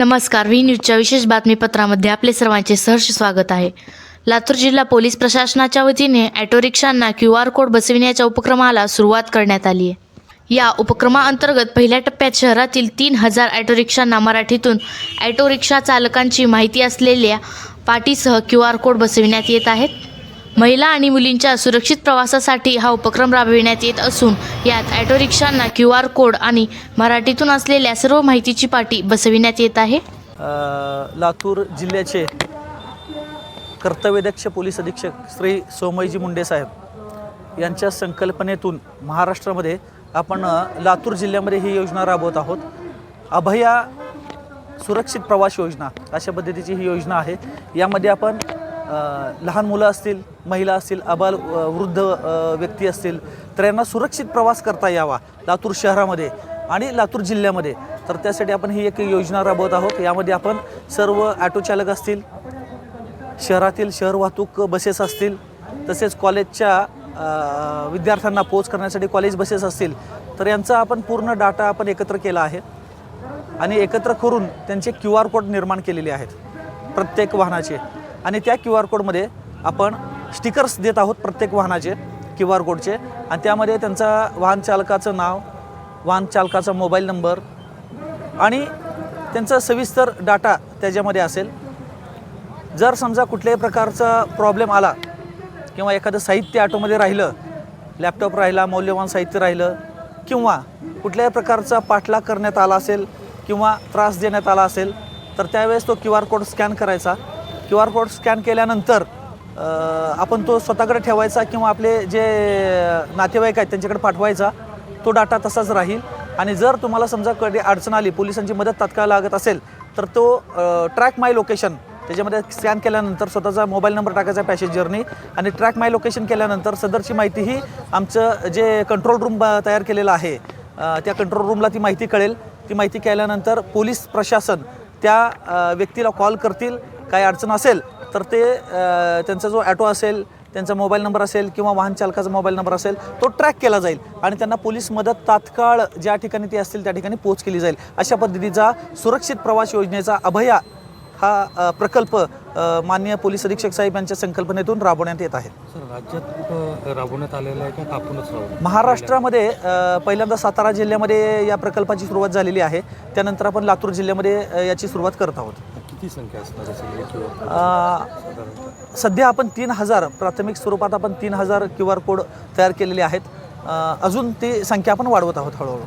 नमस्कार व्ही न्यूजच्या विशेष बातमीपत्रामध्ये आपले सर्वांचे सहर्ष स्वागत आहे. लातूर जिल्हा पोलीस प्रशासनाच्या वतीने ॲटो रिक्षांना क्यू आर कोड बसविण्याच्या उपक्रमाला सुरुवात करण्यात आली आहे. या उपक्रमाअंतर्गत पहिल्या टप्प्यात शहरातील तीन हजार ॲटो रिक्षांना मराठीतून ॲटो रिक्षा चालकांची माहिती असलेल्या पाटीसह क्यू आर कोड बसविण्यात येत आहेत. महिला आणि मुलींच्या सुरक्षित प्रवासासाठी हा उपक्रम राबविण्यात येत असून यात ऑटो रिक्षांना क्यू आर कोड आणि मराठीतून असलेल्या सर्व माहितीची पाटी बसविण्यात येत आहे. लातूर जिल्ह्याचे कर्तव्यदक्ष पोलीस अधीक्षक श्री सोमयजी मुंडे साहेब यांच्या संकल्पनेतून महाराष्ट्रामध्ये आपण लातूर जिल्ह्यामध्ये ही योजना राबवत आहोत. अभया सुरक्षित प्रवास योजना अशा पद्धतीची ही योजना आहे. यामध्ये आपण लहान मुलं असतील महिला असतील अबाल वृद्ध व्यक्ती असतील तर यांना सुरक्षित प्रवास करता यावा लातूर शहरामध्ये आणि लातूर जिल्ह्यामध्ये. तर त्यासाठी आपण ही एक योजना राबवत आहोत. यामध्ये आपण सर्व ॲटो चालक असतील शहरातील शहर वाहतूक बसेस असतील तसेच कॉलेजच्या विद्यार्थ्यांना पोच करण्यासाठी कॉलेज बसेस असतील तर यांचा आपण पूर्ण डाटा आपण एकत्र केला आहे आणि एकत्र करून त्यांचे क्यू आर कोड निर्माण केलेले आहेत प्रत्येक वाहनाचे. आणि त्या क्यू आर कोडमध्ये आपण स्टिकर्स देत आहोत प्रत्येक वाहनाचे क्यू आर कोडचे. आणि त्यामध्ये त्यांचा वाहन चालकाचं नाव वाहन चालकाचा मोबाईल नंबर आणि त्यांचा सविस्तर डाटा त्याच्यामध्ये असेल. जर समजा कुठल्याही प्रकारचा प्रॉब्लेम आला किंवा एखादं साहित्य ऑटोमध्ये राहिलं लॅपटॉप राहिला मौल्यवान साहित्य राहिलं किंवा कुठल्याही प्रकारचा पाठलाग करण्यात आला असेल किंवा त्रास देण्यात आला असेल तर त्यावेळेस तो क्यू आर कोड स्कॅन करायचा. क्यू आर कोड स्कॅन केल्यानंतर आपण तो स्वतःकडे ठेवायचा किंवा आपले जे नातेवाईक आहेत त्यांच्याकडे पाठवायचा तो डाटा तसाच राहील. आणि जर तुम्हाला समजा कधी अडचण आली पोलिसांची मदत तात्काळ लागत असेल तर तो ट्रॅक माय लोकेशन त्याच्यामध्ये स्कॅन केल्यानंतर स्वतःचा मोबाईल नंबर टाकायचा पॅसेंजरनी आणि ट्रॅक माय लोकेशन केल्यानंतर सदरची माहिती ही आमचं जे कंट्रोल रूम तयार केलेलं आहे त्या कंट्रोल रूमला ती माहिती कळेल. ती माहिती केल्यानंतर पोलीस प्रशासन त्या व्यक्तीला कॉल करतील. काही अडचण असेल तर ते त्यांचा जो ॲटो असेल त्यांचा मोबाईल नंबर असेल किंवा वाहन चालकाचा मोबाईल नंबर असेल तो ट्रॅक केला जाईल आणि त्यांना पोलीस मदत तात्काळ ज्या ठिकाणी ती असतील त्या ठिकाणी पोच केली जाईल. अशा पद्धतीचा सुरक्षित प्रवास योजनेचा अभया हा प्रकल्प माननीय पोलीस अधीक्षक साहेब यांच्या संकल्पनेतून राबवण्यात येत आहे. राज्यात राबवण्यात आलेलं आहे का महाराष्ट्रामध्ये पहिल्यांदा सातारा जिल्ह्यामध्ये या प्रकल्पाची सुरुवात झालेली आहे. त्यानंतर आपण लातूर जिल्ह्यामध्ये याची सुरुवात करत आहोत. किती संख्या असणार किंवा सध्या आपण तीन हजार प्राथमिक स्वरूपात आपण तीन हजार क्यू आर कोड तयार केलेले आहेत. अजून ती संख्या आपण वाढवत आहोत हळूहळू.